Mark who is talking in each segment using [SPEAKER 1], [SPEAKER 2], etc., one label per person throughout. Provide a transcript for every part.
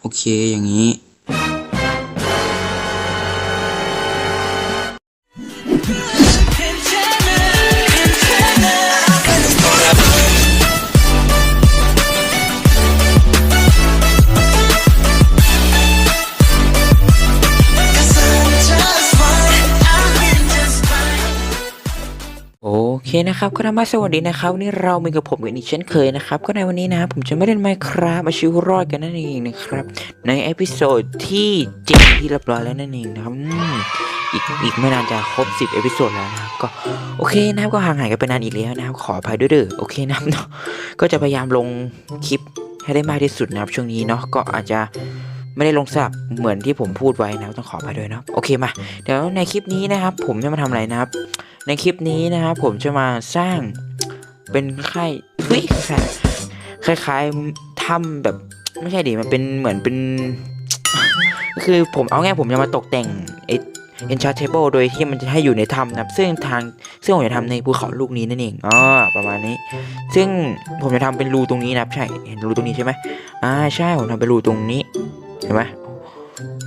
[SPEAKER 1] โอเคอย่างนี้
[SPEAKER 2] ก็นำมาสวัสดีนะครับวันนี่เรามีกับผมกันอีกเช่นเคยนะครับ ก็ในวันนี้นะผมจะไม่เล่นไมครับมาชิวรอดกันนั่นเองนะครับ ในเอพิโซดที่เจ็ดที่เรียบร้อยแล้วนั่นเองนะครับอีกอีกไม่นานจะครบ10เอพิโซดแล้วนะครับก็โอเคนะครับก็ห่างหายกันไปนานอีกแล้วนะครับขออภัยด้วยเด้อโอเคนะครับเนาะก็จะพยายามลงคลิปให้ได้มากที่สุดนะครับ ช่วงนี้เนาะก็อาจจะไม่ได้ลงสลับเหมือนที่ผมพูดไว้นะต้องขออภัยด้วยเนาะโอเคมาเดี๋ยวในคลิปนี้นะครับ ผมจะมาทำอะไรนะครับ ในคลิปนี้นะครับผมจะมาสร้างเป็นค่ายเฮ้ยคล้ายคล้ายๆถ้ำแบบไม่ใช่ดิมันเป็นเหมือนเป็น คือผมเอาง่ายผมจะมาตกแต่งไอ้ enchantable โดยที่มันจะให้อยู่ในถ้ำนะครับซึ่งทางซึ่งผมจะทำในภูเขาลูกนี้นั่นเองอ๋อประมาณนี้ ซึ่งผมจะทำเป็นรูตรงนี้นะครับใช่เห็นรูตรงนี้ใช่ไหมอ่าใช่ผมทำเป็นรูตรงนี้เห็นไหม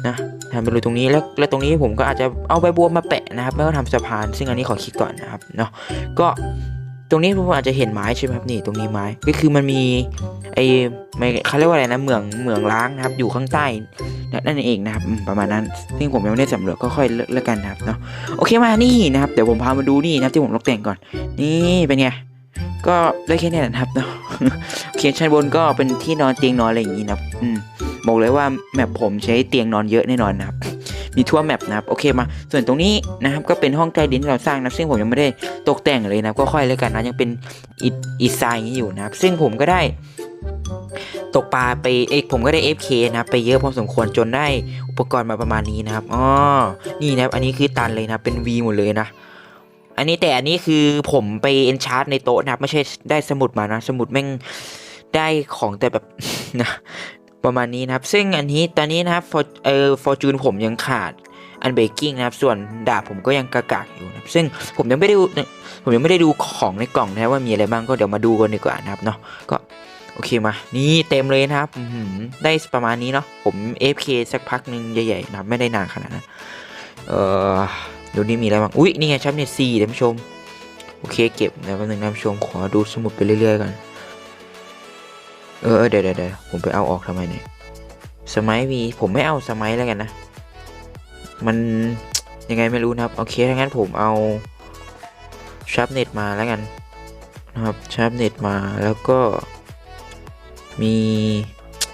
[SPEAKER 2] นะทำเป็นรูตรงนี้แล้วแล้วตรงนี้ผมก็อาจจะเอาใบบัวมาแปะนะครับ แล้วก็ทำสะพาน ซึ่งอันนี้ขอคิดก่อนนะครับเนาะก็ตรงนี้ผมอาจจะเห็นไม้ใช่ไหมครับนี่ตรงนี้ไม้ก็คือมันมีไอ้ไม่เขาเรียกว่าอะไรนะเหมืองเหมืองล้างนะครับ อยู่ข้างใต้นั่นเองนะครับประมาณนั้น ซึ่งผมยังไม่ได้สำรวจก็ค่อยเลิกเลิกกันนะครับเนาะโอเคมานี่นะครับเดี๋ยวผมพามาดูนี่นะครับที่ผมตกแต่งก่อน นี่เป็นไง ก็ได้แค่นี้นะครับเนาะโอเคชั้นบนก็เป็นที่นอนเตียงนอนอะไรอย่างนี้นะอืมบอกเลยว่าแมปผมใช้เตียงนอนเยอะแน่นอนนะครับ มีทั่วแมปนะครับ โอเคมา ส่วนตรงนี้นะครับก็เป็นห้องใต้ดินที่เราสร้างนะซึ่งผมยังไม่ได้ตกแต่งเลยนะก็ค่อยเลยกันนะยังเป็นอิฐอิฐทรายอย่างนี้อยู่นะครับ ซึ่งผมก็ได้ตกปลาไปเอกผมก็ได้ FK นะครับไปเยอะพอสมควรจนได้อุปกรณ์มาประมาณนี้นะครับอ๋อนี่นะครับอันนี้คือตันเลยนะเป็น V หมดเลยนะ อันนี้แต่อันนี้คือผมไปเอนชาร์ตในโต๊ะนะครับไม่ใช่ได้สมุดมานะ สมุดแม่งได้ของแต่แบบนะประมาณนี้นะครับ ซึ่งอันนี้ตอนนี้นะครับฟอเออฟอร์จูนผมยังขาดอันเบกกิ้งนะครับ ส่วนดาบผมก็ยังกากากอยู่นะครับซึ่งผมยังไม่ได้ดูผมยังไม่ได้ดูของในกล่องนะว่ามีอะไรบ้างก็เดี๋ยวมาดูกันดีกว่านะครับเนาะก็โอเคมา นี่เต็มเลยนะครับได้ประมาณนี้เนาะผม FK สักพักหนึ่งใหญ่ๆนะไม่ได้นานขนาดนั้นเอ่อ ดูนี่มีอะไรบ้าง อุ้ยนี่ไงชับเน็ตซีท่านผู้ชม โอเคเก็บนะแป๊บนึงท่านผู้ชม ขอดูสมุดไปเรื่อยๆก่อน เออเดี๋ยวเดี๋ยวเดี๋ยวผมไปเอาออกทำไมเนี่ย สมัยมีผมไม่เอาสมัยแล้วกันนะ มันยังไงไม่รู้นะครับ โอเคถ้างั้นผมเอาชับเน็ตมาแล้วกันนะครับชับเน็ตมาแล้วก็มี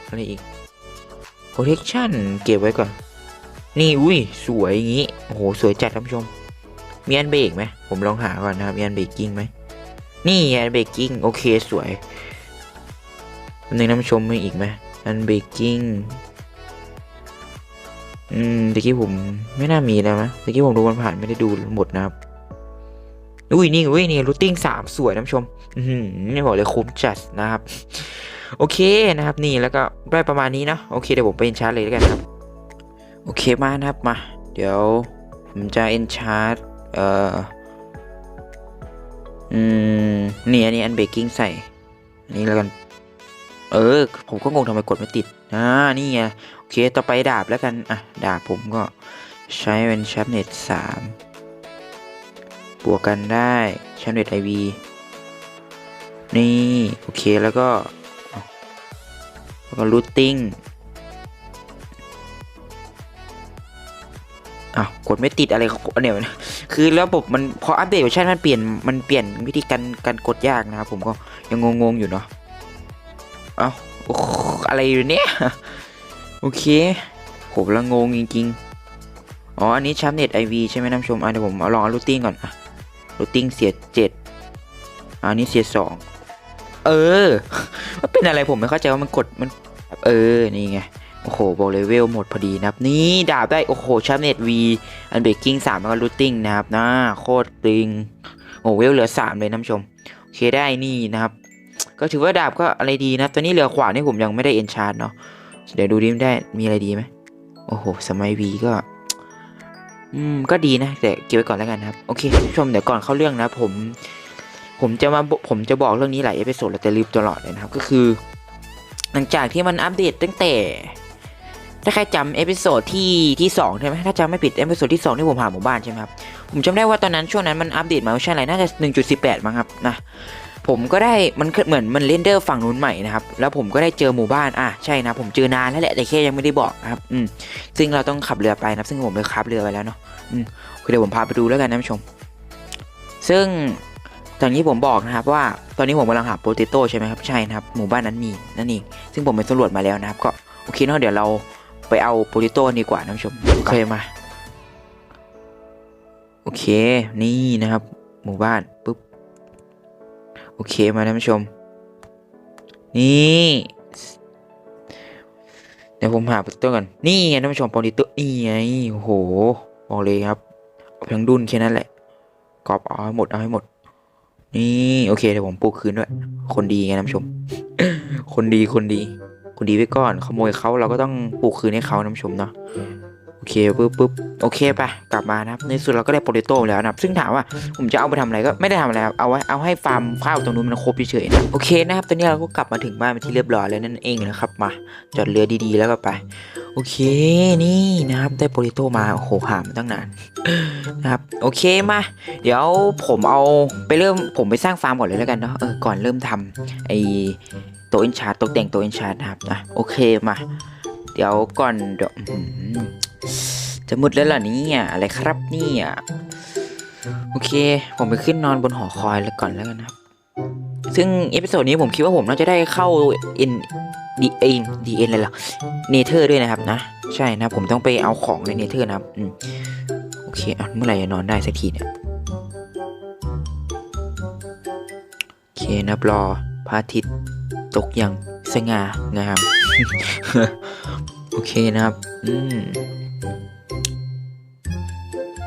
[SPEAKER 2] อะไรอีก protection เก็บไว้ก่อน นี่อุ้ยสวยอย่างงี้โอ้โหสวยจัดท่านผู้ชม มีอันเบรกไหมผมลองหาก่อนนะครับมีอันเบรกกิ้งไหมนี่อันเบรกกิ้งโอเคสวยหนึ่งท่านผู้ชมมีอีกไหมอันเบรกกิ้งอืมตะกี้ผมไม่น่ามีแล้วนะตะกี้ผมดูมันผ่านไม่ได้ดูหมดนะครับอุ้ยนี่อุ้ยนี่รูทติ้งสามสวยท่านผู้ชมอือหือนี่บอกเลยคุ้มจัดนะครับ โอเคนะครับนี่แล้วก็ได้ประมาณนี้นะโอเคเดี๋ยวผมไปอินชาร์จเลยแล้วกันครับ โอเคมานะครับมา เดี๋ยวผมจะ enchant เอ่ออืมนี่อันนี้อันเบกกิ้งใส่อันนี้แล้วกัน เออ ผมก็งงทำไมกดไม่ติดอ่านี่ไงโอเคต่อไปดาบแล้วกัน อะ ดาบผมก็ใช้เป็นชับเน็ตสามบวกกันได้ชับเน็ตไอวีนี่ โอเคแล้วก็แล้วก็รูทติ้ง อ้าวกดไม่ติดอะไรของเนี่ยคือระบบมันพออัปเดตเวอร์ชันมันเปลี่ยนมันเปลี่ยนวิธีการการกดยากนะครับผมก็ยังงงๆอยู่เนาะเอ้าอะไรอยู่เนี่ยโอเคผมละงงจริงๆอ๋ออันนี้ชัมเน็ตไอวีใช่ไหมนผู้ชมอะเดี๋ยวผมเอาลองเอารูทติ้งก่อนอะรูทติ้งเสียเจ็ดอะอันนี้เสียสองเออมันเป็นอะไรผมไม่เข้าใจว่ามันกดมัน เออ นี่ไง โอ้โหบอกเลเวลหมดพอดีนะครับ นี่ดาบได้โอ้โหชัมเน็ตวีอันเบรกกิ้งสามแล้วก็รูทติ้งนะครับนะโคตรตริงโอ้เวลเหลือสามเลยนะผู้ชมโอเคได้นี่นะครับ ก็ถือว่าดาบก็อะไรดีนะตอนนี้เหลือขวานี่ผมยังไม่ได้เอ็นชาร์ดเนาะเดี๋ยวดูดิมได้มีอะไรดีไหมโอ้โหสมัยวีก็อืมก็ดีนะแต่เก็บไว้ก่อนแล้วกันครับโอเคท่านผู้ชมเดี๋ยวก่อนเข้าเรื่องนะผม ผมจะมาผมจะบอกเรื่องนี้หลายเอพิโซดแล้วแต่ลืมตลอดเลยนะครับก็คือ หลังจากที่มันอัปเดตตั้งแต่ ถ้าใครจำเอพิโซดที่ที่สองใช่ไหมถ้าจำไม่ผิดเอพิโซดที่สองที่ผมหาหมู่บ้านใช่ไหมครับผมจำได้ว่าตอนนั้นช่วงนั้นมันอัปเดตมาเวอร์ชันอะไรน่าจะ 1.18 มั้งครับนะผมก็ได้มันเหมือนมันเรนเดอร์ฝั่งนู้นใหม่นะครับแล้วผมก็ได้เจอหมู่บ้านอะใช่นะผมเจอนานแล้วแหละแต่แค่ยังไม่ได้บอกนะครับอืมซึ่งเราต้องขับเรือไปนะซึ่งผมไปขับเรือไปแล้วเนาะอืมโอเคเดี๋ยวผมพาไปดูแล้วกันนะผู้ชม ซึ่งอย่างที่ผมบอกนะครับว่าตอนนี้ผมกำลังหาโปเตโต้ใช่ไหมครับใช่นะครับหมู่บ้านนั้นมีนั่นเองซึ่งผมไปสำรวจมาแล้วนะครับก็โอเคเนาะเดี๋ยวเรา ไปเอาโปเตโต้ดีกว่านะผู้ชมโอเคมา โอเคนี่นะครับ หมู่บ้านปุ๊บโอเคมาท่านผู้ชม นี่เดี๋ยวผมหาโปรดิวเตอร์ก่อนนี่ไงท่านผู้ชมโปรดิวเตอร์นี่ไงโอ้โหบอกเลยครับเอาทั้งดุนแค่นั้นแหละกรอบเอาให้หมดเอาให้หมด นี่โอเคเดี๋ยวผมปลูกคืนด้วย คนดีไงท่านผู้ชม คนดีคนดี คนดีไว้ก่อนขโมยเขาเราก็ต้องปลูกคืนให้เขาท่านผู้ชมเนาะโอเคปุ๊บปุ๊บโอเคไปกลับมานะครับในสุดเราก็ได้โปรดิวโต้แล้วนะครับซึ่งถามว่าผมจะเอาไปทำอะไรก็ไม่ได้ทำอะไรครับเอาไว้เอาให้ฟาร์มข้าวตรงนู้นมันครบเฉยๆนะโอเคนะครับตอนนี้เราก็กลับมาถึงบ้านเป็นที่เรียบร้อยแล้วนั่นเองนะครับมาจอดเรือดีๆแล้วก็ไป โอเคนี่นะครับได้โปรลิโตมาโอ้โหหามตั้งนานนะครับโอเคมา เดี๋ยวผมเอาไปเริ่มผมไปสร้างฟาร์มก่อนเลยแล้วกันเนาะเออก่อนเริ่มทำไอโตัวอินชาร์ตกแต่งตัวอินชาร์นะครับนะโอเคมา เดี๋ยวก่อนเดี๋ยวอื้อจะมืดแล้วล่ะนี่อะไรครับนี่ยโอเค ผมไปขึ้นนอนบนหอคอยแล้วก่อนแล้วกันนะครับ ซึ่งเอพิโซดนี้ผมคิดว่าผมน่าจะได้เข้า N D N D N เลยเหรอเนเธอร์ด้วยนะครับนะ ใช่นะผมต้องไปเอาของในเนเธอร์นะครับอืมโอเคอะเมื่อไหร่จะนอนได้สักทีเนี่ยโอเคนะรอพระอาทิตย์ ตกอย่างสง่างาม โอเคนะครับ อืม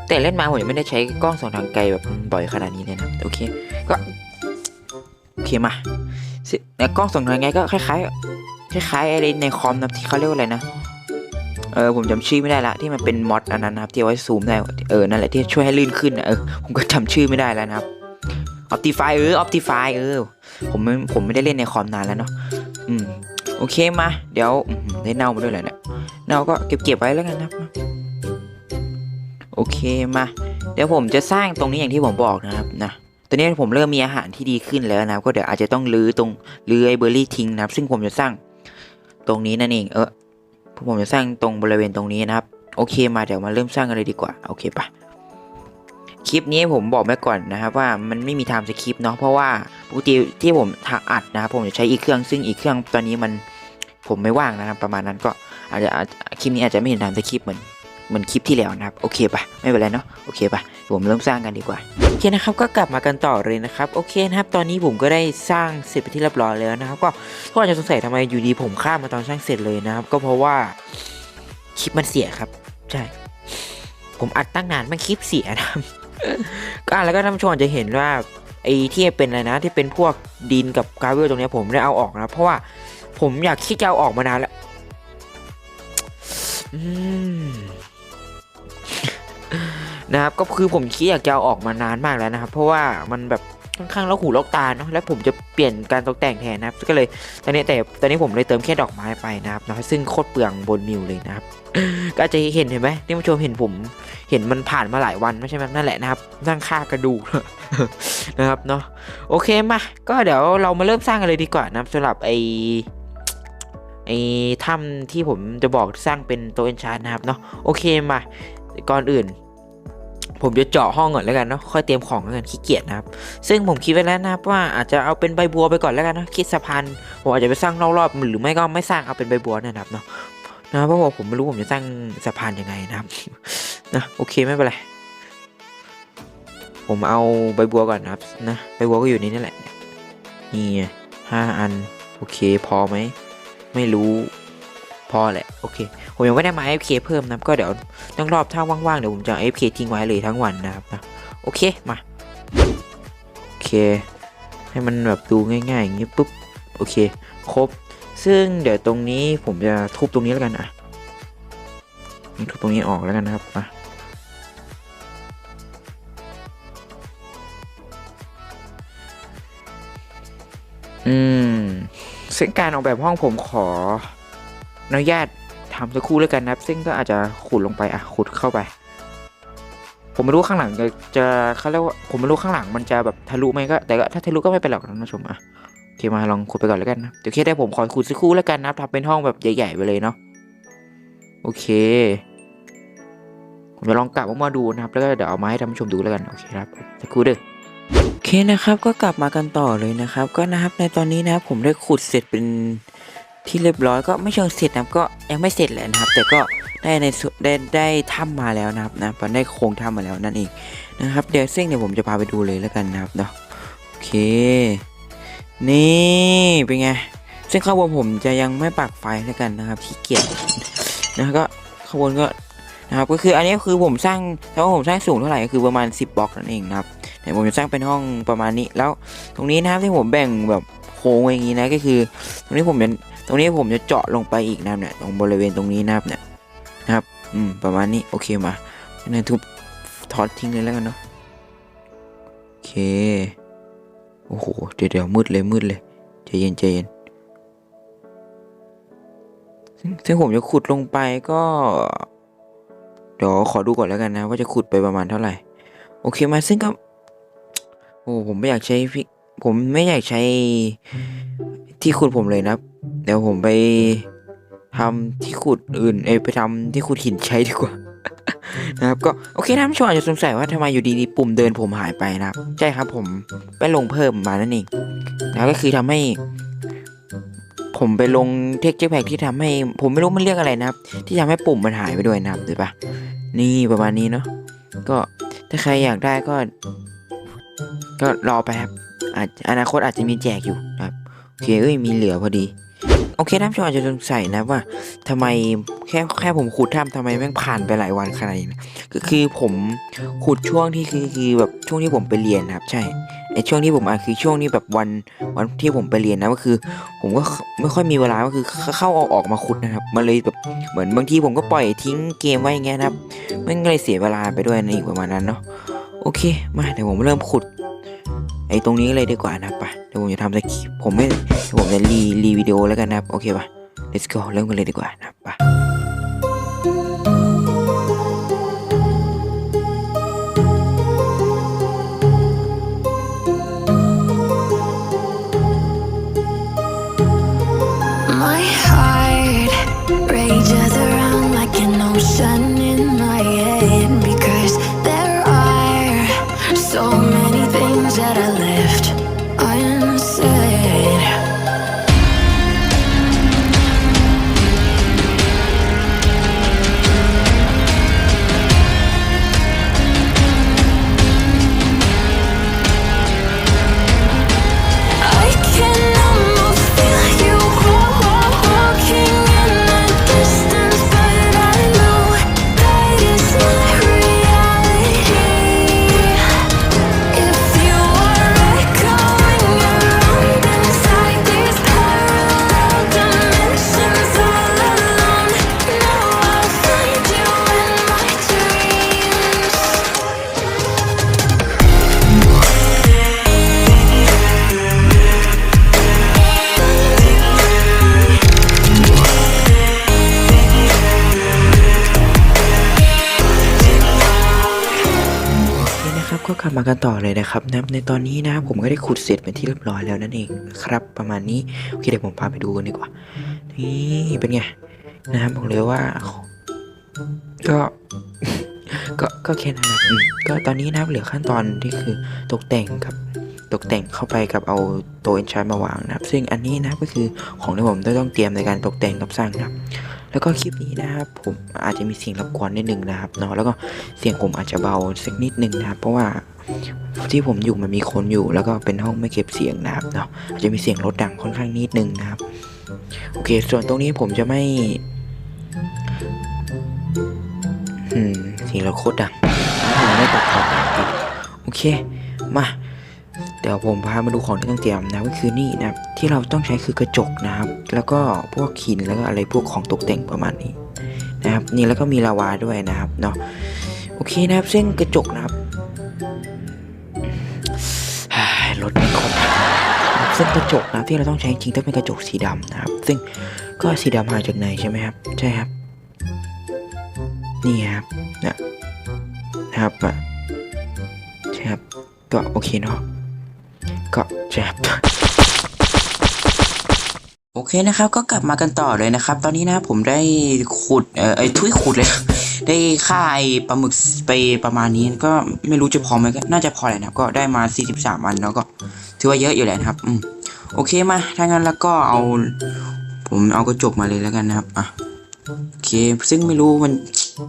[SPEAKER 2] แต่เล่นมาผมยังไม่ได้ใช้กล้องส่องทางไกลแบบบ่อยขนาดนี้เลยนะครับโอเค ก็โอเคมาสิแล้วกล้องส่องทางไกลก็คล้ายๆคล้ายๆอะไรในคอมนะที่เขาเรียกว่าอะไรนะเออผมจำชื่อไม่ได้ละที่มันเป็นมอดอันนั้นนะครับที่เอาไว้ซูมได้เออนั่นแหละที่ช่วยให้ลื่นขึ้นนะเออผมก็จำชื่อไม่ได้แล้วนะครับ Optify เออ Optify เออ ผมไม่ผมไม่ได้เล่นในคอมนานแล้วเนาะอืมโอเคมา เดี๋ยวได้เน่ามาด้วยเลยเนี่ยเน่าก็เก็บเก็บไว้แล้วกันนะครับโอเคมา เดี๋ยวผมจะสร้างตรงนี้อย่างที่ผมบอกนะครับนะตอนนี้ผมเริ่มมีอาหารที่ดีขึ้นแล้วนะก็เดี๋ยวอาจจะต้องรื้อตรงรื้อไอเบอร์รี่ทิ้งนะครับ ซึ่งผมจะสร้างตรงนี้นั่นเอง เออผมจะสร้างตรงบริเวณตรงนี้นะครับ โอเคมาเดี๋ยวมาเริ่มสร้างกันเลยดีกว่า โอเคปะ คลิปนี้ผมบอกไว้ก่อนนะครับว่ามันไม่มีไทม์สคริปเนาะเพราะว่าปกติที่ผมถ่ายอัดนะครับผมจะใช้อีกเครื่องซึ่งอีกเครื่องตอนนี้มันผมไม่ว่างนะครับประมาณนั้นก็อาจจะคลิปนี้อาจจะไม่เห็นไทม์สคริปเหมือนเหมือนคลิปที่แล้วนะครับโอเคปะไม่เป็นไรเนาะโอเคปะผมเริ่มสร้างกันดีกว่าโอเคนะครับก็กลับมากันต่อเลยนะครับโอเคนะครับตอนนี้ผมก็ได้สร้างเสร็จไปที่เรียบร้อยแล้วนะครับ ก็ทุกคนจะสงสัยทำไมอยู่ดีผมข้ามมาตอนสร้างเสร็จเลยนะครับ ก็เพราะว่าคลิปมันเสียครับ ใช่ ผมอัดตั้งนานมันคลิปเสียนะครับ ก็แล้วก็ท่านผู้ชมจะเห็นว่าไอ้ที่เป็นอะไรนะที่เป็นพวกดินกับกราเวลตรงนี้ผมได้เอาออกนะ เพราะว่าผมอยากคิดจะเอาออกมานานแล้วนะครับก็คือผมคิดอยากจะเอาออกมานานมากแล้วนะครับ เพราะว่ามันแบบค่อนข้างล็อกหูล็อกตาเนาะแล้วผมจะเปลี่ยนการตกแต่งแทนนะครับ ก็เลยตอนนี้แต่ตอนนี้ผมเลยเติมแค่ดอกไม้ไปนะครับนะซึ่งโคตรเปลืองบนมิวเลยนะครับ ก็อาจจะเห็นเห็นไหมที่ผู้ชมเห็นผม เห็นมันผ่านมาหลายวันไม่ใช่ไหมนั่นแหละนะครับนั่งค่ากระดูกนะครับเนาะโอเคมาก็เดี๋ยวเรามาเริ่มสร้างกันเลยดีกว่านะครับสำหรับไอไอถ้ำที่ผมจะบอกสร้างเป็นโตวเอนชานนะครับเนาะโอเคมาก่อนอื่น ผมจะเจาะห้องก่อนแล้วกันเนาะค่อยเตรียมของแล้วกันขี้เกียจนะครับ ซึ่งผมคิดไว้แล้วนะครับว่าอาจจะเอาเป็นใบบัวไปก่อนแล้วกันเนาะคิดสะพานผมอาจจะไปสร้างรอบๆหรือไม่ก็ไม่สร้างเอาเป็นใบบัวเนยนะครับเนาะ นะเพราะว่าผมไม่รู้ผมจะสร้างสะพานยังไงนะครับนะโอเคไม่เป็นไรผมเอาใบบัวก่อนนะครับนะใบบัวก็อยู่ในนี่แหละนี่ห้าอันโอเคพอไหมไม่รู้พอแหละโอเคผมยังไม่ได้มา FK เพิ่มนะก็เดี๋ยวต้องรอบถ้าว่างๆเดี๋ยวผมจะ FK ทิ้งไว้เลยทั้งวันนะครับนะโอเคมาโอเค ให้มันแบบดูง่ายๆอย่างนี้ปุ๊บโอเค ครบ ซึ่งเดี๋ยวตรงนี้ผมจะทุบตรงนี้แล้วกันอะทุบตรงนี้ออกแล้วกันนะครับมาอืมซึ่งการออกแบบห้องผมขออนุญาตทำสักครู่แล้วกันนะครับ ซึ่งก็อาจจะขุดลงไปอะขุดเข้าไป ผมไม่รู้ข้างหลังจะจะเขาเรียกว่าผมไม่รู้ข้างหลังมันจะแบบทะลุไหมก็แต่ก็ถ้าทะลุก็ไม่เป็นหรอกท่านผู้ชมอะ เคมาลองขุดไปก่อนแล้วกันนะ เดี๋ยวแค่ได้ผมขอขุดสักครู่แล้วกันนะครับทำเป็นห้องแบบใหญ่ๆไปเลยเนาะ โอเค ผมจะลองกลับมาดูนะครับ แล้วก็เดี๋ยวเอามาให้ท่านผู้ชมดูแล้วกัน โอเคครับ สักครู่เด้อโอเคนะครับ ก็กลับมากันต่อเลยนะครับ ก็นะครับในตอนนี้นะครับผมได้ขุดเสร็จเป็นที่เรียบร้อยก็ไม่เชิงเสร็จนะก็ยังไม่เสร็จแหละนะครับ แต่ก็ได้ในส่วนได้ได้ถ้ำมาแล้วนะครับนะมันได้โครงถ้ำมาแล้วนั่นเองนะครับ เดี๋ยวซึ่งเดี๋ยวผมจะพาไปดูเลยแล้วกันนะครับเนาะโอเค นี่เป็นไง ซึ่งข้างบนผมจะยังไม่ปักไฟแล้วกันนะครับขี้เกียจนะก็ข้างบนก็นะครับก็คืออันนี้คือผมสร้างถ้าว่าผมสร้างสูงเท่าไหร่ก็คือประมาณ 10บล็อกนั่นเองนะครับแต่ผมจะสร้างเป็นห้องประมาณนี้แล้ว ตรงนี้นะครับที่ผมแบ่งแบบโค้งอย่างนี้นะก็คือ ตรงนี้ผมจะตรงนี้ผมจะเจาะลงไปอีกนะเนี่ยตรงบริเวณตรงนี้นะครับเนี่ยนะครับอืมประมาณนี้โอเคมาเนี่ยทุบถอดทิ้งเลยแล้วกันเนาะโอเค โอ้โห เดี๋ยวเดี๋ยวมืดเลยมืดเลยใจเย็นใจเย็นซึ่งผมจะขุดลงไปก็ เดี๋ยวขอดูก่อนแล้วกันนะ ว่าจะขุดไปประมาณเท่าไหร่ โอเคมาซึ่งก็ โอ้ผมไม่อยากใช้พิผมไม่อยากใช้ที่ขุดผมเลยนะ เดี๋ยวผมไปทำที่ขุดอื่น เอไปทำที่ขุดหินใช้ดีกว่า นะครับก็โอเคท่านผู้ชมอาจจะสงสัยว่าทำไมอยู่ดีๆปุ่มเดินผมหายไปนะครับ ใช่ครับผมไปลงเพิ่มมานั่นเองแล้วก็คือทำให้ ผมไปลงเทคเจอร์แพกที่ทำให้ ผมไม่รู้มันเรียกอะไรนะครับ ที่ทำให้ปุ่มมันหายไปด้วยนะครับดูปะนี่ประมาณนี้เนาะก็ถ้าใครอยากได้ก็ ก็รอไปครับอาจอนาคตอาจจะมีแจกอยู่นะครับโอเคเอ้ยมีเหลือพอดี โอเคท่านผู้ชมอาจจะสงสัยนะว่าทำไมแค่แค่ผมขุดถ้ำทำไมแม่งผ่านไปหลายวันขนาดนี้ก็คือผมขุดช่วงที่คือคือแบบช่วงที่ผมไปเรียนนะครับ ใช่ไอช่วงที่ผมอะคือช่วงนี้แบบวันวันที่ผมไปเรียนนะก็คือ ผมก็ไม่ค่อยมีเวลาก็คือเข้าออกออกมาขุดนะครับมันเลยแบบเหมือนบางทีผมก็ปล่อยทิ้งเกมไว้อย่างเงี้ยนะครับมันเลยเสียเวลาไปด้วยนั่นประมาณนั้นเนาะโอเค มาเดี๋ยวผมเริ่มขุด ไอ้ตรงนี้เลยดีกว่านะปะเดี๋ยวผมจะทำสคริปผมไม่เดี๋ยวผมจะรีรีวิดีโอแล้วกันนะโอเคป่ะ let's go เริ่มกันเลยดีกว่านะปะ มากันต่อเลยนะครับนะในตอนนี้นะผมก็ได้ขุดเสร็จเป็นที่เรียบร้อยแล้วนั่นเองครับประมาณนี้โอเคเดี๋ยวผมพาไปดูกันดีกว่า นี่เป็นไงนะครับบอกเลยว่า ก็ก็ก็แค่นั้นนะก็ตอนนี้นะครับเหลือขั้นตอนที่คือตกแต่งครับตกแต่งเข้าไปกับเอาตัวเอนชานมาวางนะครับ ซึ่งอันนี้นะก็คือของที่ผมต้องเตรียมในการตกแต่งกับสร้างนะครับแล้วก็คลิปนี้นะครับผมอาจจะมีเสียงรบกวนนิดนึงนะครับเนาะแล้วก็เสียงผมอาจจะเบาสักนิดนึงนะครับ เพราะว่า ที่ผมอยู่มันมีคนอยู่ แล้วก็เป็นห้องไม่เก็บเสียงนะครับเนาะจะมีเสียงรถดังค่อนข้างนิดนึงนะครับ โอเค ส่วนตรงนี้ผมจะไม่อืมเสียงเราโคตรดังผมไม่ตัดต่อติดโอเค มาเดี๋ยวผมพามาดูของที่ต้องเตรียมนะก็คือนี่นะครับที่เราต้องใช้คือกระจกนะครับ แล้วก็พวกหินแล้วก็อะไรพวกของตกแต่งประมาณนี้นะครับ นี่แล้วก็มีลาวาด้วยนะครับเนาะโอเคนะครับซึ่งกระจกนะครับ รถไม่ครบซึ่งกระจกนะที่เราต้องใช้จริงต้องเป็นกระจกสีดำนะครับ ซึ่งก็สีดำมาจากไหนใช่ไหมครับ ใช่ครับ นี่ครับนะนะครับอะใช่ครับ ก็โอเคเนาะก็ใช่ครับโอเคนะครับก็กลับมากันต่อเลยนะครับ ตอนนี้นะผมได้ขุดเอ่อไอ้ทุยขุดเลย ได้ฆ่าไอปลาหมึกไปประมาณนี้ก็ไม่รู้จะพอไหมก็น่าจะพอแหละนะก็ได้มา 43 อันแล้วก็ ถือว่าเยอะอยู่แหละนะครับ อืมโอเคมาถ้างั้นแล้วก็เอา ผมเอากระจกมาเลยแล้วกันนะครับอะโอเค ซึ่งไม่รู้มัน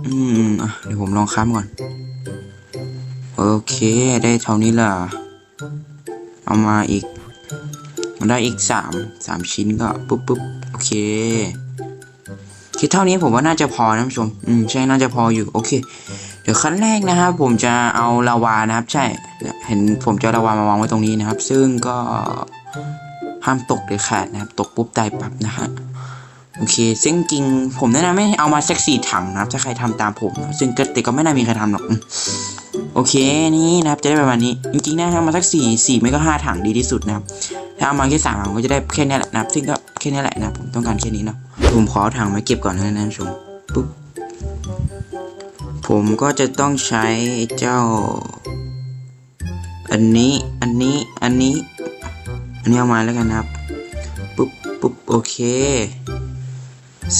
[SPEAKER 2] อืมอะเดี๋ยวผมลองค้ำก่อน โอเค ได้เท่านี้ล่ะ เอามาอีก มันได้อีกสามสามชิ้นก็ปุ๊บปุ๊บโอเค คิดเท่านี้ผมว่าน่าจะพอนะผู้ชม อืมใช่น่าจะพออยู่ โอเค เดี๋ยวขั้นแรกนะครับ ผมจะเอาลาวานะครับ ใช่ เห็นผมจะลาวามาวางไว้ตรงนี้นะครับ ซึ่งก็ห้ามตกเด็ดขาดนะครับ ตกปุ๊บตายปั๊บนะฮะโอเค ซึ่งจริงผมแนะนำให้เอามาสักสี่ถังนะครับ ถ้าใครทำตามผมนะซึ่งก็แต่ก็ไม่น่ามีใครทำหรอกโอเคนี่นะครับจะได้ประมาณนี้ จริงๆนะทำมาสักสี่สี่ไม่ก็ห้าถังดีที่สุดนะครับ ถ้าเอามาแค่สามถังก็จะได้แค่นี้แหละนะครับ ซึ่งก็ ค่นี้แหละนะผมต้องการแค่นี้เนาะผมขอถังมาเก็บก่อนนะท่านผู้ชมปุ๊บผมก็จะต้องใช้เจ้า อันนี้อันนี้อันนี้อันนี้เอามาแล้วกันนะครับปุ๊บปุ๊บโอเค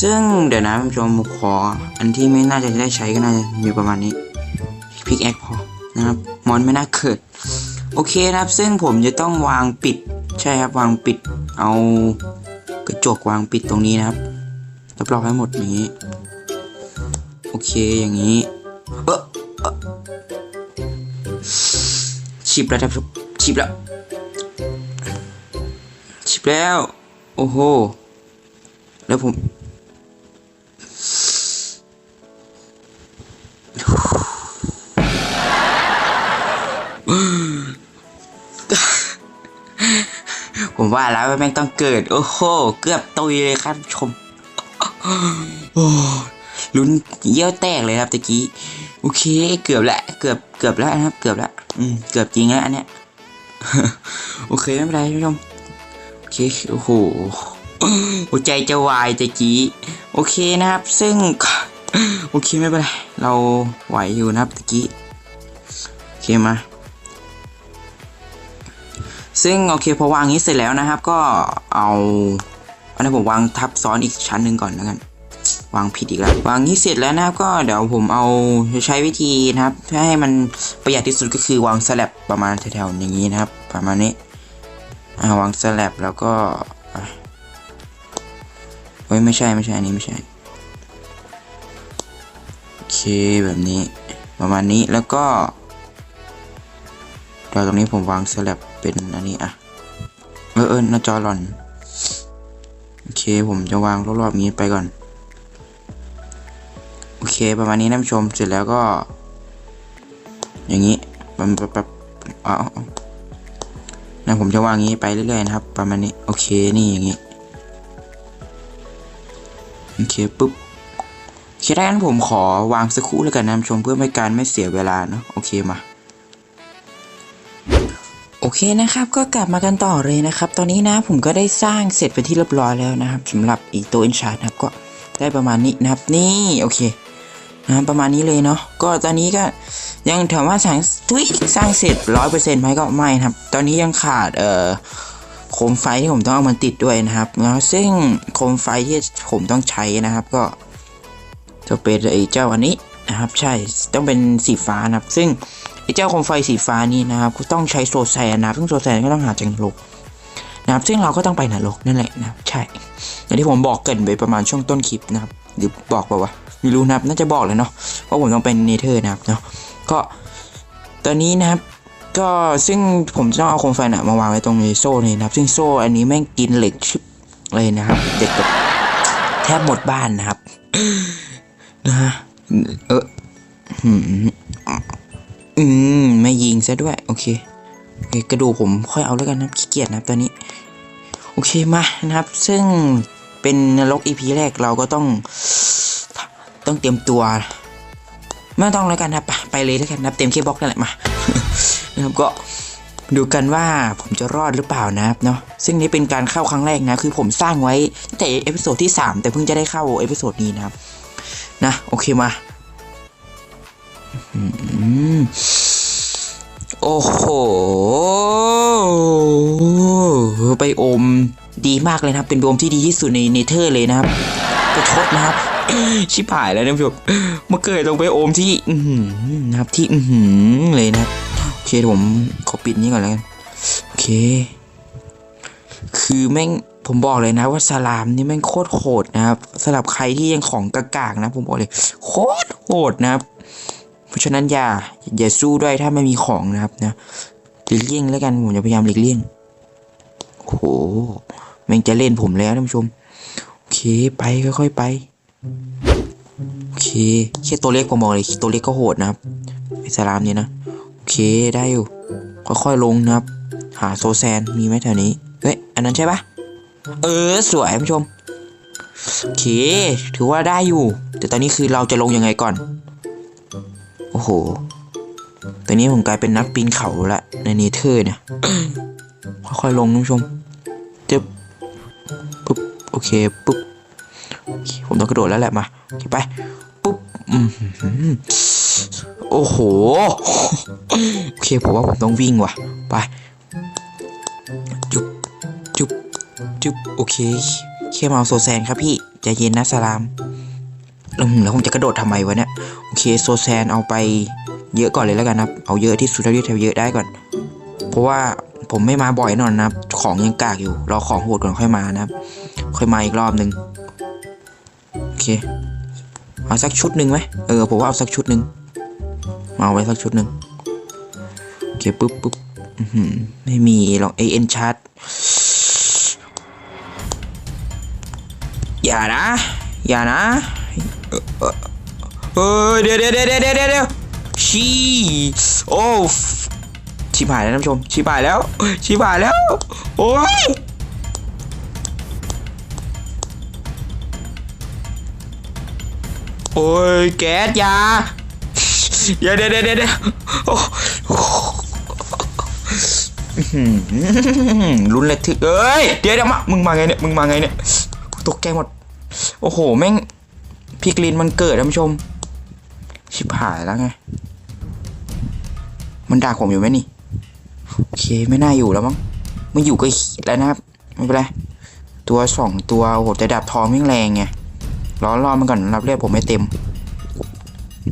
[SPEAKER 2] ซึ่งเดี๋ยวนะท่านผู้ชมผมขอ อันที่ไม่น่าจะได้ใช้ก็น่าจะมีประมาณนี้พิกแอคพอนะครับมอนไม่น่าเกิดโอเคนะครับ ซึ่งผมจะต้องวางปิดใช่ครับวางปิดเอา จกวางปิดตรงนี้นะครับรอบๆให้หมดอย่างนี้ โอเคอย่างนี้ เออเออชิบแล้วครับชิบแล้วชิบแล้ว โอ้โห แล้วผม ว่าแล้วแม่งต้องเกิด โอ้โห เกือบตุยเลยครับชมลุ้นเยี่ยวแตกเลยครับตะกี้ โอเค เกือบล้วเกือบเกือบแล้วนะครับ เกือบล้วอืมเกือบจริงแล้วอันเนี้ยโอเคไม่เป็นไรท่านผู้ชมโอเคโอ้โหหัวใจจะวายตะกี้ โอเคนะครับ ซึ่ง โอเคไม่เป็นไรเราไหวอยู่นะครับตะกี้ โอเคมา ซึ่งโอเคพอวางนี้เสร็จแล้วนะครับ ก็เอาอันนี้ผมวางทับซ้อนอีกชั้นหนึ่งก่อนแล้วกัน วางผิดอีกแล้ววางนี้เสร็จแล้วนะครับ ก็เดี๋ยวผมเอาจะใช้วิธีนะครับเพื่อให้มันประหยัดที่สุดก็คือวางสลับประมาณแถวๆอย่างนี้นะครับ ประมาณนี้อ่าวางสลับแล้วก็เฮ้ยไม่ใช่ไม่ใช่อันนี้ไม่ใช่โอเคแบบนี้ประมาณนี้แล้วก็เดี๋ยวตรงนี้ผมวางสลับ เป็นอันนี้อะ เออเออหน้าจอหล่อน โอเคผมจะวางรอบๆนี้ไปก่อน โอเคประมาณนี้นะผู้ชมเสร็จแล้วก็ อย่างนี้ปั๊บปั๊บปั๊บอ๋อนะผมจะวางงนี้ไปเรื่อยๆนะครับ ประมาณนี้ โอเคนี่อย่างนี้ โอเคปุ๊บโอเคดังนั้นผมขอวางสักครู่แล้วกันนะผู้ชมเพื่อไม่การไม่เสียเวลาเนาะโอเคมา โอเคนะครับก็กลับมากันต่อเลยนะครับ ตอนนี้นะผมก็ได้สร้างเสร็จเป็นที่เรียบร้อยแล้วนะครับสำหรับอีตัวเอนชาร์นะครับก็ได้ประมาณนี้นะครับนี่โอเคนะครับประมาณนี้เลยเนาะก็ตอนนี้ก็ยังถามว่าสร้างทุยสร้างเสร็จร้อยเปอร์เซ็นต์ไหมก็ไม่นะครับ ตอนนี้ยังขาดเอ่อโคมไฟที่ผมต้องเอามันติดด้วยนะครับแล้วซึ่งโคมไฟที่ผมต้องใช้นะครับก็จะเป็นไอ้เจ้าอันนี้นะครับ ใช่ต้องเป็นสีฟ้านะครับ ซึ่ง ไอ้เจ้าโคมไฟสีฟ้านี้นะครับก็ต้องใช้โซแซนนะครับซึ่งโซแซนก็ต้องหาจากนรกนะครับซึ่งเราก็ต้องไปนรกนั่นแหละนะใช่อย่างที่ผมบอกเกินไปประมาณช่วงต้นคลิปนะครับหรือบอกเปล่าวะไม่รู้นะครับน่าจะบอกเลยเนาะเพราะผมต้องเป็นเนเธอร์นะครับเนาะก็ตอนนี้นะครับก็ซึ่งผมจะต้องเอาโคมไฟน่ะมาวางไว้ตรงในโซ่นี่นะครับ ซึ่งโซ่อันนี้แม่งกินเหล็กชิบเลยนะครับ เด็กแบบแทบหมดบ้านนะครับนะฮะเออ ซะด้วยโอเคโอเคกระดูกผมค่อยเอาแล้วกันนะขี้เกียจนะครับตอนนี้ โอเคมานะครับ ซึ่งเป็นนรกอีพีแรกเราก็ต้องต้องเตรียมตัว ไม่ต้องแล้วกันนะไปไปเลยแล้วกันนะครับเต็มเคบ็อกนั่นแหละมานะครับก็ดูกันว่าผมจะรอดหรือเปล่านะครับเนาะซึ่งนี่เป็นการเข้าครั้งแรกนะ คือผมสร้างไว้ตั้งแต่เอพิโซดที่ 3 แต่เพิ่งจะได้เข้าเอพิโซดนี้นะครับ นะ โอเคมา อืม โอ้โห ไปโอมดีมากเลยนะครับ เป็นโอมที่ดีที่สุดในเนเธอร์เลยนะครับกระชดนะครับ ชิบหายแล้วท่านผู้ชมมาเกิดตรงไปโอมที่ อืนะครับที่ อืเลยนะโอเคเดี๋ยวผมขอปิดนี้ก่อนแล้วกันโอเค คือแม่งผมบอกเลยนะว่าสลามนี่แม่งโคตรโหดนะครับสำหรับใครที่ยังของกากากๆนะ ผมบอกเลย โคตรโหดนะครับ เพราะฉะนั้นอย่าอย่าสู้ด้วยถ้าไม่มีของนะครับนะหลีกเลี่ยงแล้วกันผมจะพยายามหลีกเลี่ยงโอ้โหแม่งจะเล่นผมแล้วท่านผู้ชมโอเคไปค่อยๆไปโอเคแค่ตัวเล็กผมบอกเลยตัวเล็กก็โหดนะครับไอสลามเนี่ยนะโอเคได้อยู่ค่อยๆลงนะครับ หาโซแซนมีไหมแถวนี้เฮ้ยอันนั้นใช่ปะเออสวยท่านผู้ชมโอเค ถือว่าได้อยู่ แต่ตอนนี้คือเราจะลงยังไงก่อน โอ้โห ตอนนี้ผมกลายเป็นนักปีนเขาละในเนเธอร์เนี่ย ค่อยๆลงท่านผู้ชมจึ๊บปุ๊บ โอเค ปุ๊บ ผมต้องกระโดดแล้วแหละมาไป ปุ๊บโอ้โห โอเค ผมว่าผมต้องวิ่งว่ะ ไป จุ๊บจุ๊บจุ๊บโอเค เคมาโซแซนครับพี่ ใจเย็นนะสลาม แล้วผมจะกระโดดทำไมวะเนี่ยโอเคโซแซนเอาไปเยอะก่อนเลยแล้วกันนะครับ เอาเยอะที่สุดเท่าที่จะเยอะได้ก่อน เพราะว่าผมไม่มาบ่อยน่อนนะครับ ของยังกากอยู่ รอของโหดก่อนค่อยมานะครับ ค่อยมาอีกรอบหนึ่งโอเค เอาสักชุดหนึ่งไหมเออผมว่าเอาสักชุดหนึ่งมาเอาไว้สักชุดหนึ่งโอเคปุ๊บปุ๊บไม่มีหรอกเอ็นชาร์ตอย่านะ อย่านะ เดี๋ยวเดี๋ยวเดี๋ยวเดี๋ยวเดี๋ยวเดี๋ยวชีโอ้ชิบหายแล้วท่านผู้ชมชิบหายแล้วชิบหายแล้ว โอ้ยโอ้ยแก๊สยาเดี๋ยวเดี๋ยวเดี๋ยวเดี๋ยวโอ้โหลุนเลยถึกเอ้ย เดี๋ยวเดี๋ยวมา มึงมาไงเนี่ย มึงมาไงเนี่ยกูตกใจหมด โอ้โห แม่ง พี่กรีนมันเกิดท่านผู้ชม ชิบหายแล้วไง มันด่าผมอยู่ไหมนี่ โอเคไม่น่าอยู่แล้วมั้งไม่อยู่ก็ขีดแล้วนะครับ ไม่เป็นไร ตัวสองตัวโอ้โหแต่ดาบทองยิ่งแรงไงรอรอมันก่อนรับเลือดผมไม่เต็ม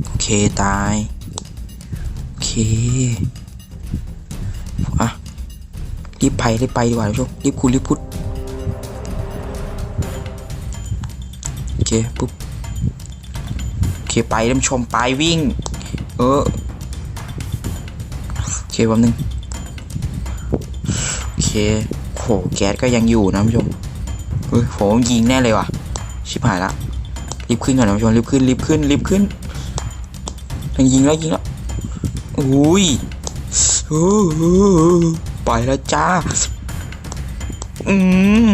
[SPEAKER 2] โอเคตาย โอเคอะรีบไปรีบไปดีกว่าท่านรีบคุยรีบพูดโอเคปุ๊บ เคไปท่านผู้ชมไปวิ่ง เออโอเคแป๊บนึงโอเคโหแก๊สก็ยังอยู่นะท่านผู้ชมเฮ้ยผมยิงแน่เลยว่ะ ชิบหายละรีบขึ้นก่อนนะผู้ชมรีบขึ้นรีบขึ้นรีบขึ้นยังยิงแล้วยิงแล้วอุ้ยอู้หูไปแล้วจ้า อื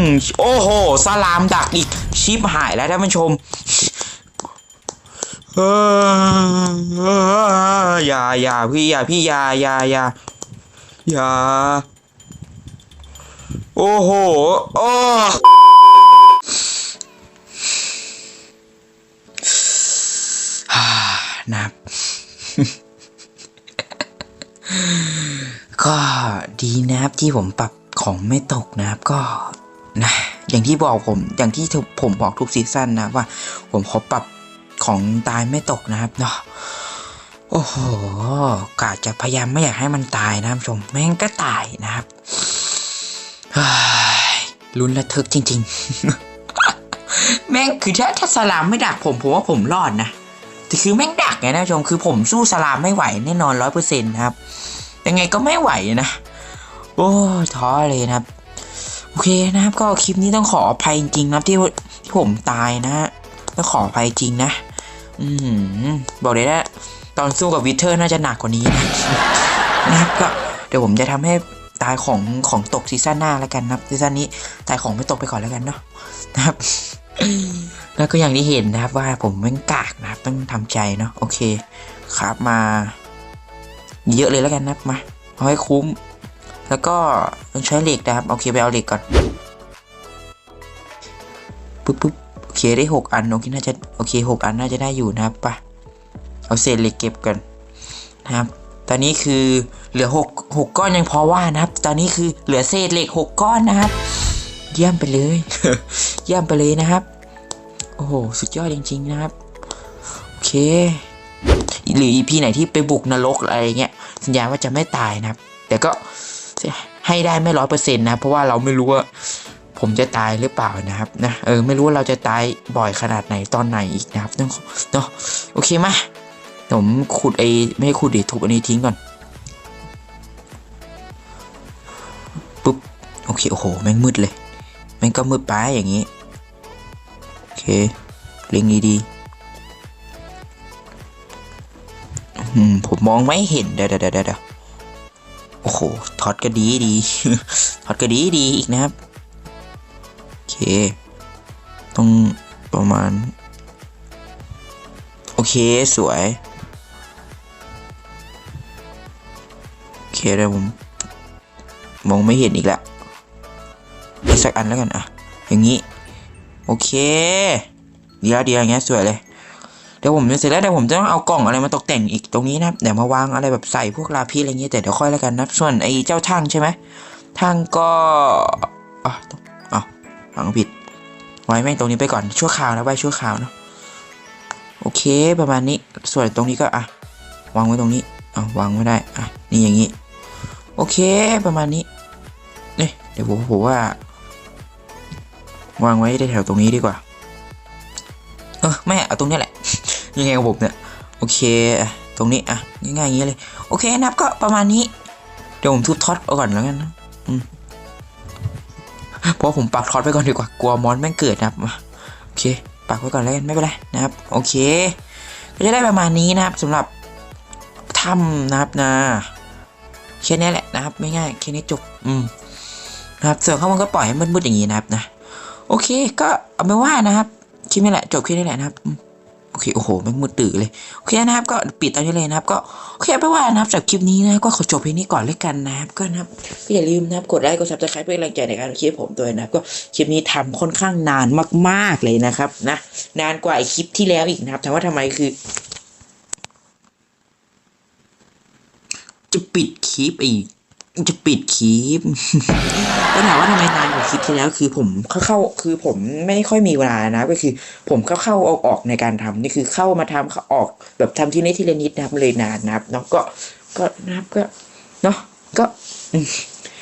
[SPEAKER 2] มโอ้โหสลามดักอีกชิบหายแล้วท่านผู้ชม เอออย่าอย่าพี่อย่าพี่อย่าอย่าอย่าอย่าโอ้โหโอ้ฮ่านะครับก็ดีนะครับที่ผมปรับของไม่ตกนะครับก็นะอย่างที่บอกผมอย่างที่ผมบอกทุกซีซั่นนะว่า ผมขอปรับ ของตายไม่ตกนะครับเนาะโอ้โหกาจะพยายามไม่อยากให้มันตายนะครับชมแม่งก็ตายนะครับลุ้นระทึกจริง ๆ แม่งคือถ้าถ้าสลามไม่ดักผมผมว่าผมรอดนะแต่คือแม่งดักไงนะผู้ชมคือผมสู้สลามไม่ไหวแน่นอนร้อยเปอร์เซ็นต์ครับยังไงก็ไม่ไหวนะโอ้ยท้อเลยนะครับ โอเคนะครับ ก็คลิปนี้ต้องขออภัยจริงๆนะครับที่ที่ผมตายนะต้องขออภัยจริงนะ อืมบอกเลยนะตอนสู้กับวิเทอร์น่าจะหนักกว่านี้นะนะครับก็เดี๋ยวผมจะทำให้ตายของของตกซีซั่นหน้าแล้วกันนะครับซีซั่นนี้ตายของไม่ตกไปก่อนแล้วกันเนาะนะครับ แล้วก็อย่างที่เห็นนะครับว่าผมแม่งกากนะครับต้องทำใจเนาะโอเค ครับมา เยอะเลยแล้วกันนะครับมาเอาให้คุ้ม แล้วก็ต้องใช้เหล็กนะครับโอเคไปเอาเหล็กก่อนปุ๊บปุ๊บ เคได้หกอันโอเคน่าจะโอเคหกอันน่าจะได้อยู่นะครับไปเอาเศษเหล็กเก็บกันนะครับ ตอนนี้คือเหลือหกหกก้อนยังพอว่านะครับ ตอนนี้คือเหลือเศษเหล็กหกก้อนนะครับ เยี่ยมไปเลย เยี่ยมไปเลยนะครับ โอ้โห สุดยอดจริง ๆ นะครับ โอเค หรือ EP ไหนที่ไปบุกนรกอะไรเงี้ย สัญญาว่าจะไม่ตายนะครับ แต่ก็ให้ได้ไม่ร้อยเปอร์เซ็นต์นะ เพราะว่าเราไม่รู้ว่า ผมจะตายหรือเปล่านะครับนะเออไม่รู้ว่าเราจะตายบ่อยขนาดไหนตอนไหนอีกนะครับเนาะโอเคมาผมขุดไอ้ไม่ขุดดิทุบอันนี้ทิ้งก่อนปุ๊บโอเคโอ้โหแม่งมืดเลยแม่งก็มืดไปอย่างนี้โอเคเล็งดีๆผมมองไม่เห็นเดี๋ยวเดี๋ยวเดี๋ยวเดะโอ้โหทอดก็ดีดีทอดก็ดีดีอีกนะครับ เคต้องประมาณ โอเค สวย โอเคเดี๋ยวผม มองไม่เห็นอีกแล้วอีกสักอันแล้วกันอะ อย่างนี้ โอเค เดียวเดียวอย่างเงี้ยสวยเลยเดี๋ยวผมจะเสร็จแล้วเดี๋ยวผมจะต้องเอากล่องอะไรมาตกแต่งอีกตรงนี้นะเดี๋ยวมาวางอะไรแบบใส่พวกลาพีอะไรเงี้ยแต่เดี๋ยวค่อยแล้วกันนะส่วนไอ้เจ้าช่างใช่ไหมช่างก็อะอะ ฝังผิด ไว้แม่งตรงนี้ไปก่อนชั่วคราวนะไว้ชั่วคราวเนาะโอเคประมาณนี้ส่วนตรงนี้ก็อะวางไว้ตรงนี้อะวางไม่ได้อะนี่อย่างนี้โอเคประมาณนี้เนี่ยเดี๋ยวผมผมว่า วางไว้ได้แถวตรงนี้ดีกว่า เออไม่เอาตรงนี้แหละ ยังไงกับผมเนี่ยโอเคตรงนี้อะง่ายๆอย่างนี้เลย โอเคนับก็ประมาณนี้ เดี๋ยวผมทุบท็อตเอาก่อนแล้วกันนะอืม เพราะผมปักท็อตไปก่อนดีกว่ากลัวมอนแม่งเกิดนะครับโอเคปักไว้ก่อนแล้วกันไม่เป็นไรนะครับ โอเค ก็จะได้ประมาณนี้นะครับสำหรับถ้ำนะครับนะแค่นี้แหละนะครับไม่ง่ายแค่นี้จบอืมนะครับส่วนข้างบนก็ปล่อยให้มืดๆอย่างนี้นะครับนะ โอเค ก็เอาไม่ว่านะครับคลิปนี้แหละจบคลิปนี้แหละนะครับ อืมโอเคโอ้โหแม่งมืดตื่นเลยโอเคนะครับก็ปิดตอนนี้เลยนะครับ ก็โอเคไปนว่านะครับจากคลิปนี้นะก็ขอจบเพียงนี้ก่อนเลยกันนะครับก็นะครับก็อย่าลืมนะครับกดไลค์กดซับสไครป์เพื่อเป็นกำลังใจในการทำคลิปผมด้วยนะครับก็คลิปนี้ทำค่อนข้างนานมาก ๆเลยนะครับนะนานกว่าไอคลิปที่แล้วอีกนะครับถามว่าทำไมคือจะปิดคลิปอีก จะปิดคลิปก็ถามว่าทำไมนานกว่าคลิปที่แล้วคือผมเข้าเข้าคือผมไม่ค่อยมีเวลานะ ก็คือ ผมเข้าเข้าออกออกในการทำนี่คือเข้ามาทำเขาออก แบบทำทีละนิดทีละนิดนะครับเลยนานนะครับเนาะก็ก็นะครับก็เนาะก็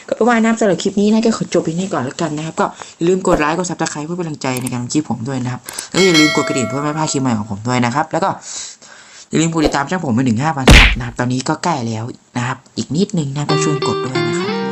[SPEAKER 2] ก็ประมาณนะครับสำหรับคลิปนี้นะก็ขอจบเพียงนี้ก่อนแล้วกันนะครับ ก็อย่าลืมกดไลค์กดซับสไครป์เพื่อเป็นกำลังใจในการทำคลิปผมด้วยนะครับแล้วอย่าลืมกดกระดิ่งเพื่อไม่พลาดคลิปใหม่ของผมด้วยนะครับ แล้วก็ อย่าลืมกดติดตามช่องผมไปถึง5,000ซันนะครับ ตอนนี้ก็ใกล้แล้วนะครับ อีกนิดนึงนะต้องช่วยกดด้วยนะครับ